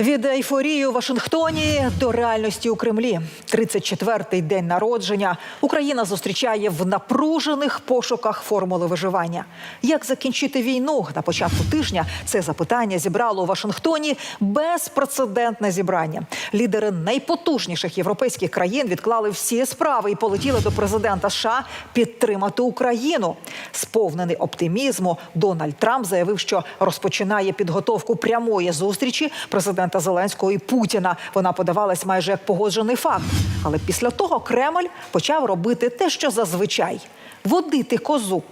Від ейфорії у Вашингтоні до реальності у Кремлі. 34-й день народження Україна зустрічає в напружених пошуках формули виживання. Як закінчити війну на початку тижня? Це запитання зібрало у Вашингтоні безпрецедентне зібрання. Лідери найпотужніших європейських країн відклали всі справи і полетіли до президента США підтримати Україну. Сповнений оптимізму, Дональд Трамп заявив, що розпочинає підготовку прямої зустрічі президента Зеленського і Путіна. Вона подавалась майже як погоджений факт. Але після того Кремль почав робити те, що зазвичай водити козу.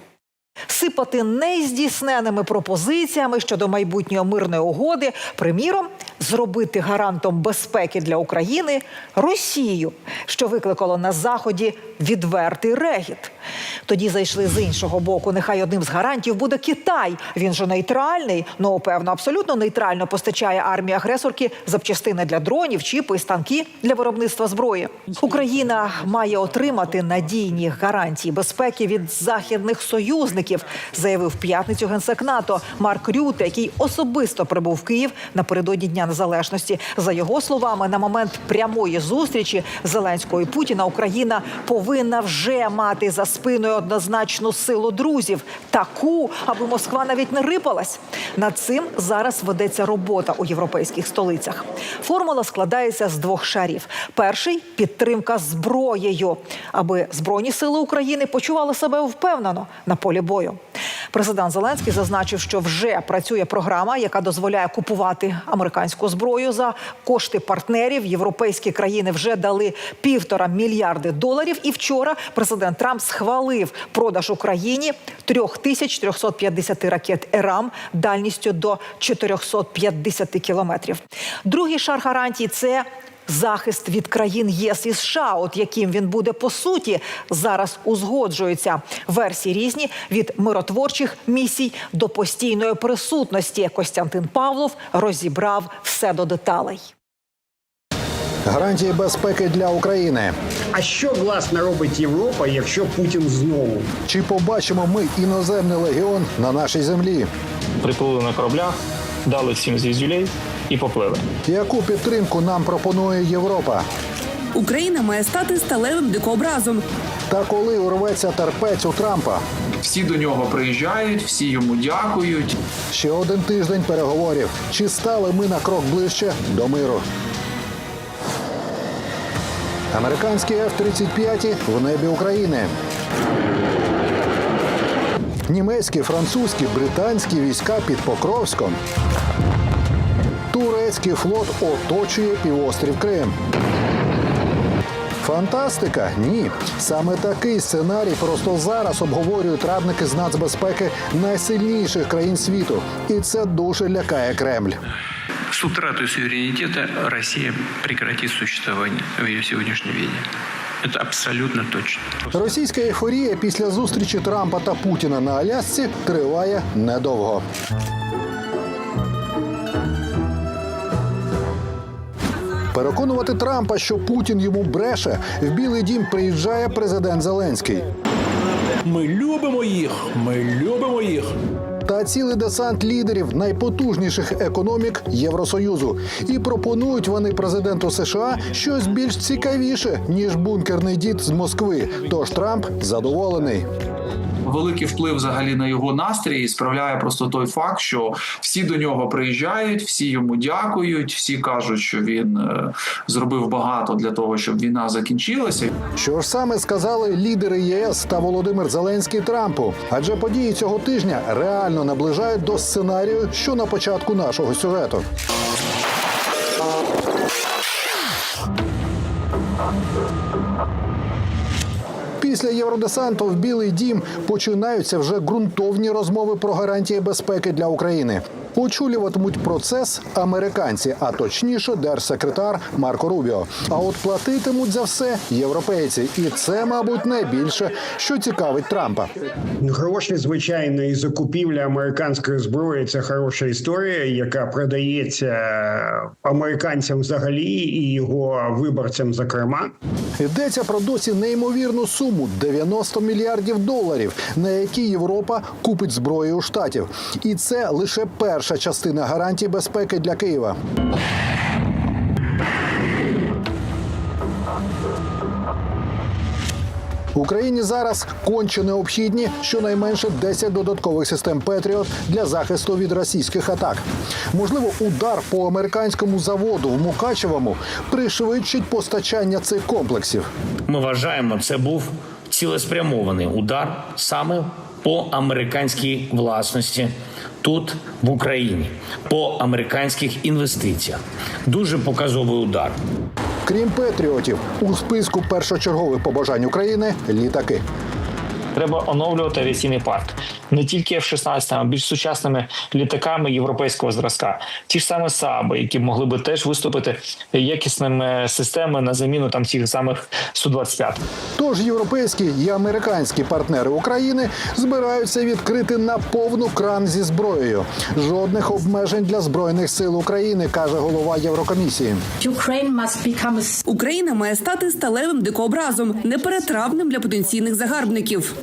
Сипати нездійсненими пропозиціями щодо майбутньої мирної угоди, приміром, зробити гарантом безпеки для України Росію, що викликало на заході відвертий регіт. Тоді зайшли з іншого боку. Нехай одним з гарантів буде Китай. Він же нейтральний, ну певно, абсолютно нейтрально постачає армії агресорки запчастини для дронів, чіпи і станки для виробництва зброї. Україна має отримати надійні гарантії безпеки від західних союзників, заявив в п'ятницю генсек НАТО Марк Рюте, який особисто прибув в Київ напередодні Дня Незалежності. За його словами, на момент прямої зустрічі Зеленського і Путіна Україна повинна вже мати за спиною однозначну силу друзів, таку, аби Москва навіть не рипалась. Над цим зараз ведеться робота у європейських столицях. Формула складається з двох шарів: перший підтримка зброєю, аби збройні сили України почували себе впевнено на полі бою. Президент Зеленський зазначив, що вже працює програма, яка дозволяє купувати американську зброю за кошти партнерів. Європейські країни вже дали півтора мільярди доларів. І вчора президент Трамп схвалив продаж Україні 3350 ракет ЕРАМ дальністю до 450 кілометрів. Другий шар гарантій це захист від країн ЄС і США, от яким він буде по суті зараз узгоджується. Версії різні від миротворчих місій до постійної присутності. Костянтин Павлов розібрав все до деталей. Гарантії безпеки для України. А що власне робить Європа, якщо Путін знову? Чи побачимо ми іноземний легіон на нашій землі? приплили на кораблях, дали всім звіздюлей і поплили. Яку підтримку нам пропонує Європа? Україна має стати сталевим дикообразом. Та коли урветься терпець у Трампа? Всі до нього приїжджають, всі йому дякують. Ще один тиждень переговорів. Чи стали ми на крок ближче до миру? Американські F-35 в небі України. Німецькі, французькі, британські війська під Покровськом. Турецький флот оточує півострів Крим. Фантастика? Ні. Саме такий сценарій просто зараз обговорюють радники з нацбезпеки найсильніших країн світу. І це дуже лякає Кремль. С утратой суверенитета Россия прекратит существование в ее сегодняшнем виде. Это абсолютно точно. Російська ейфорія після зустрічі Трампа та Путіна на Алясці триває недовго. Переконувати Трампа, що Путін йому бреше, в Білий дім приїжджає президент Зеленський. Ми любимо їх. Ми любимо їх. Та цілий десант лідерів найпотужніших економік Євросоюзу. І пропонують вони президенту США щось більш цікавіше ніж бункерний дід з Москви. Тож Трамп задоволений. Великий вплив взагалі на його настрій справляє просто той факт, що всі до нього приїжджають, всі йому дякують, всі кажуть, що він е, зробив багато для того, щоб війна закінчилася. Що ж саме сказали лідери ЄС та Володимир Зеленський Трампу? Адже події цього тижня реально наближають до сценарію, що на початку нашого сюжету. Після Євродесанту в Білий Дім починаються вже ґрунтовні розмови про гарантії безпеки для України. Очолюватимуть процес американці, а точніше, держсекретар Марко Рубіо. А от платитимуть за все європейці, і це, мабуть, найбільше, що цікавить Трампа. Гроші, звичайно, і закупівля американської зброї це хороша історія, яка продається американцям взагалі і його виборцям, зокрема. Йдеться про досі неймовірну суму 90 мільярдів доларів, на які Європа купить зброю у штатів. І це лише перша частина гарантій безпеки для Києва. Україні зараз конче необхідні щонайменше 10 додаткових систем Петріот для захисту від російських атак. Можливо, удар по американському заводу в Мукачевому пришвидшить постачання цих комплексів. Ми вважаємо, це був цілеспрямований удар саме по американській власності тут, в Україні, по американських інвестиціях. Дуже показовий удар. Крім Петріотів, у списку першочергових побажань України літаки. Треба оновлювати авіаційний парк не тільки F-16, а більш сучасними літаками європейського зразка. Ті ж саме САБи, які могли би теж виступити якісними системами на заміну там тих самих Су-25. Тож європейські і американські партнери України збираються відкрити на повну кран зі зброєю. Жодних обмежень для збройних сил України, каже голова Єврокомісії. Україна має стати сталевим дикообразом, неперетравним для потенційних загарбників.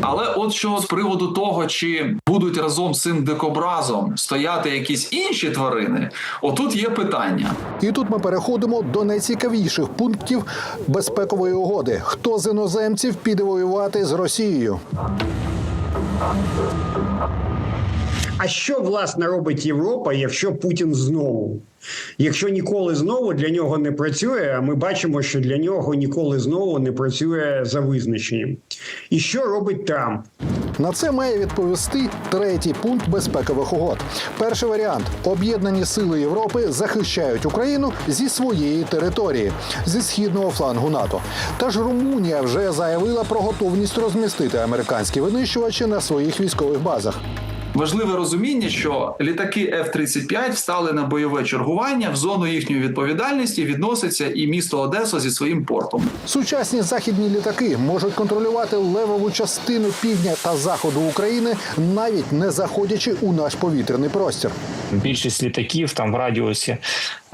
Але от що з приводу того, чи будуть разом з цим дикобразом стояти якісь інші тварини, отут є питання. І тут ми переходимо до найцікавіших пунктів безпекової угоди. Хто з іноземців піде воювати з Росією? А що власне робить Європа, якщо Путін знову? Якщо ніколи знову для нього не працює, а ми бачимо, що для нього ніколи знову не працює за визначенням. І що робить Трамп? На це має відповісти третій пункт безпекових угод. Перший варіант: об'єднані сили Європи захищають Україну зі своєї території, зі східного флангу НАТО. Та ж Румунія вже заявила про готовність розмістити американські винищувачі на своїх військових базах. Важливе розуміння, що літаки F-35 встали на бойове чергування в зону їхньої відповідальності відноситься і місто Одеса зі своїм портом. Сучасні західні літаки можуть контролювати левову частину півдня та заходу України, навіть не заходячи у наш повітряний простір. Більшість літаків там в радіусі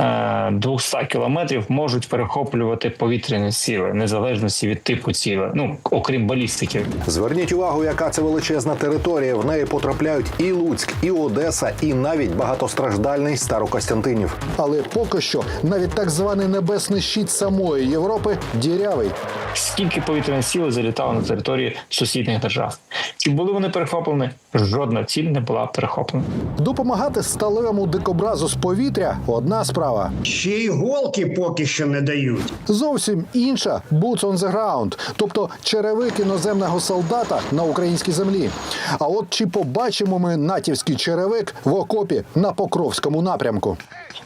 е, 200 кілометрів можуть перехоплювати повітряні сили, незалежності від типу цілі, ну окрім балістики. Зверніть увагу, яка це величезна територія. В неї потрапляють і Луцьк, і Одеса, і навіть багатостраждальний Старокостянтинів. Але поки що навіть так званий небесний щит самої Європи дірявий. Скільки повітряних сил залітало на території сусідніх держав? Чи були вони перехоплені? Жодна ціль не була перехоплена. Допомагати сталевому дикобразу з повітря одна справа. Ще й голки поки що не дають. Зовсім інша boots on the ground, тобто черевик іноземного солдата на українській землі. А от чи побачимо ми натівський черевик в окопі на Покровському напрямку?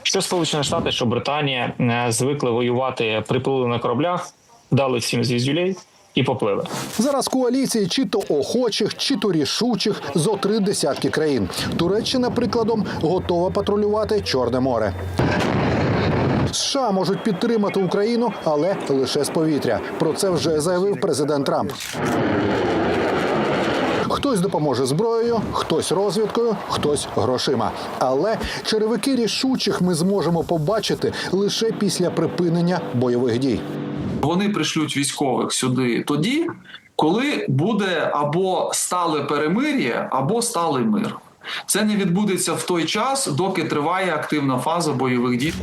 Що Сполучені Штати, що Британія е, звикли воювати, приплили на кораблях, дали всім звіздюлей і поплили. Зараз коаліції чи то охочих, чи то рішучих зо три десятки країн. Туреччина, прикладом, готова патрулювати Чорне море. США можуть підтримати Україну, але лише з повітря. Про це вже заявив президент Трамп. Хтось допоможе зброєю, хтось розвідкою, хтось грошима. Але черевики рішучих ми зможемо побачити лише після припинення бойових дій. Вони пришлють військових сюди тоді, коли буде або стале перемир'я, або сталий мир. Це не відбудеться в той час, доки триває активна фаза бойових дій.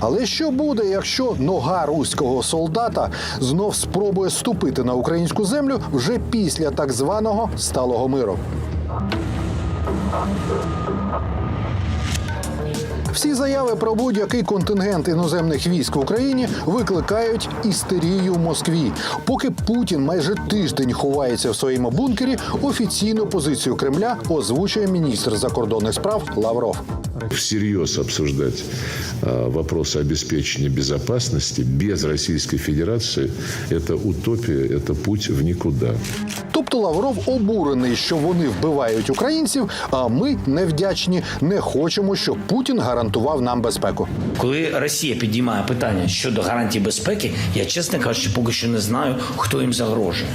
Але що буде, якщо нога руського солдата знов спробує ступити на українську землю вже після так званого сталого миру? Всі заяви про будь-який контингент іноземних військ в Україні викликають істерію в Москві. Поки Путін майже тиждень ховається в своєму бункері, офіційну позицію Кремля озвучує міністр закордонних справ Лавров. всерьез обсуждать э, вопросы обеспечения безопасности без Российской Федерации – это утопия, это путь в никуда. Тобто Лавров обурений, що вони вбивають українців, а ми невдячні, не хочемо, щоб Путін гарантував нам безпеку. Коли Росія підіймає питання щодо гарантій безпеки, я чесно кажучи, поки що не знаю, хто їм загрожує.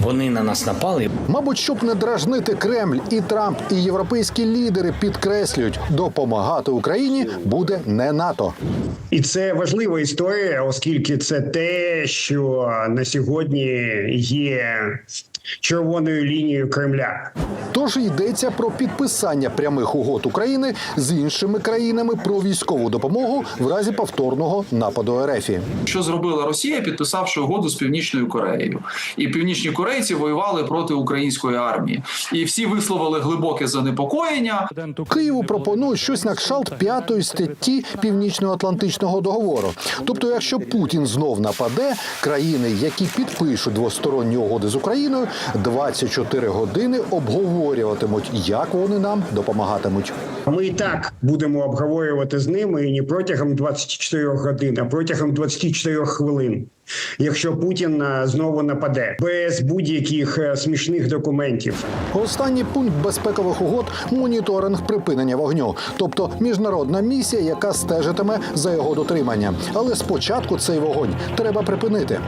Вони на нас напали. Мабуть, щоб не дражнити Кремль, і Трамп, і європейські лідери підкреслюють, допомагати Україні буде не НАТО. І це важлива історія, оскільки це те, що на сьогодні є червоною лінією Кремля. Тож йдеться про підписання прямих угод України з іншими країнами про військову допомогу в разі повторного нападу РФ. Що зробила Росія, підписавши угоду з Північною Кореєю, і північні корейці воювали проти української армії, і всі висловили глибоке занепокоєння. Києву пропонують щось на кшталт п'ятої статті Північно-Атлантичного договору. Тобто, якщо Путін знов нападе, країни, які підпишуть двосторонні угоди з Україною, 24 години обговорюватимуть, як вони нам допомагатимуть. Ми і так будемо обговорювати з ними і не протягом 24 годин, а протягом 24 хвилин. Якщо Путін е, знову нападе без будь-яких е, смішних документів. Останній пункт безпекових угод моніторинг припинення вогню, тобто міжнародна місія, яка стежитиме за його дотримання. Але спочатку цей вогонь треба припинити.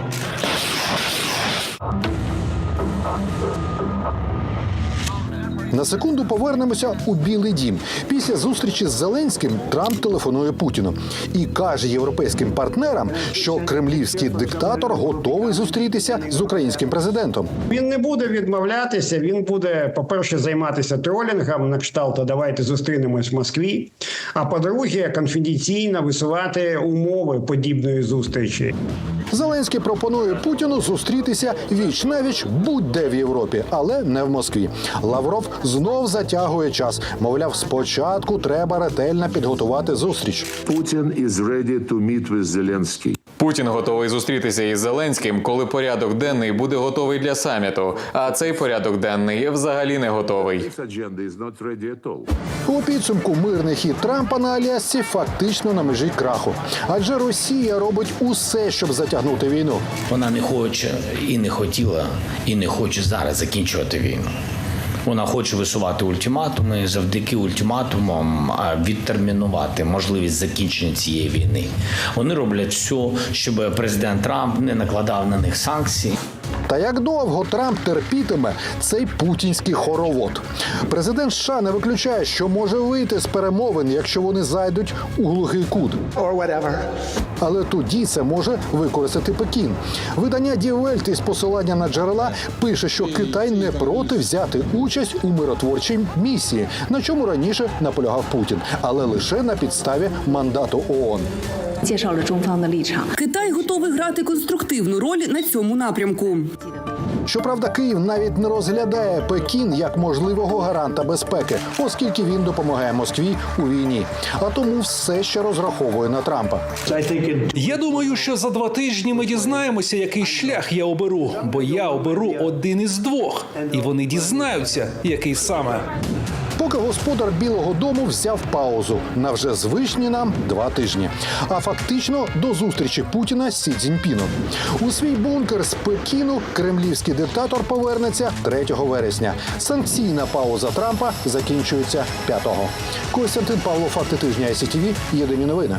На секунду повернемося у Білий Дім. Після зустрічі з Зеленським Трамп телефонує Путіну і каже європейським партнерам, що кремлівський диктатор готовий зустрітися з українським президентом. Він не буде відмовлятися. Він буде, по-перше, займатися тролінгом на кшталт «А давайте зустрінемось в Москві. А по-друге, конфіденційно висувати умови подібної зустрічі. Зеленський пропонує Путіну зустрітися віч навіч будь-де в Європі, але не в Москві. Лавров знов затягує час. Мовляв, спочатку треба ретельно підготувати зустріч. Путін is ready to meet with Zelensky. Путін готовий зустрітися із Зеленським, коли порядок денний буде готовий для саміту. А цей порядок денний взагалі не готовий. У підсумку мирний хід Трампа на Алясці фактично на межі краху. Адже Росія робить усе, щоб затягнути війну. Вона не хоче і не хотіла, і не хоче зараз закінчувати війну. Вона хоче висувати ультиматуми, завдяки ультиматумам відтермінувати можливість закінчення цієї війни. Вони роблять все, щоб президент Трамп не накладав на них санкції. Та як довго Трамп терпітиме цей путінський хоровод? Президент США не виключає, що може вийти з перемовин, якщо вони зайдуть у глухий кут. Але тоді це може використати Пекін. Видання Welt із посилання на джерела пише, що Китай не проти взяти участь у миротворчій місії, на чому раніше наполягав Путін, але лише на підставі мандату ООН. 介绍了中方的立场。Китай готовий грати конструктивну роль на цьому напрямку. Щоправда, Київ навіть не розглядає Пекін як можливого гаранта безпеки, оскільки він допомагає Москві у війні. А тому все ще розраховує на Трампа. Я думаю, що за два тижні ми дізнаємося, який шлях я оберу, бо я оберу один із двох, і вони дізнаються, який саме. Поки господар Білого Дому взяв паузу на вже звичні нам два тижні. А фактично до зустрічі Путіна з Сі Цзіньпіном. У свій бункер з Пекіну кремлівський диктатор повернеться 3 вересня. Санкційна пауза Трампа закінчується 5-го. Костянтин Павло, факти тижня СІТВ, Єдині новини.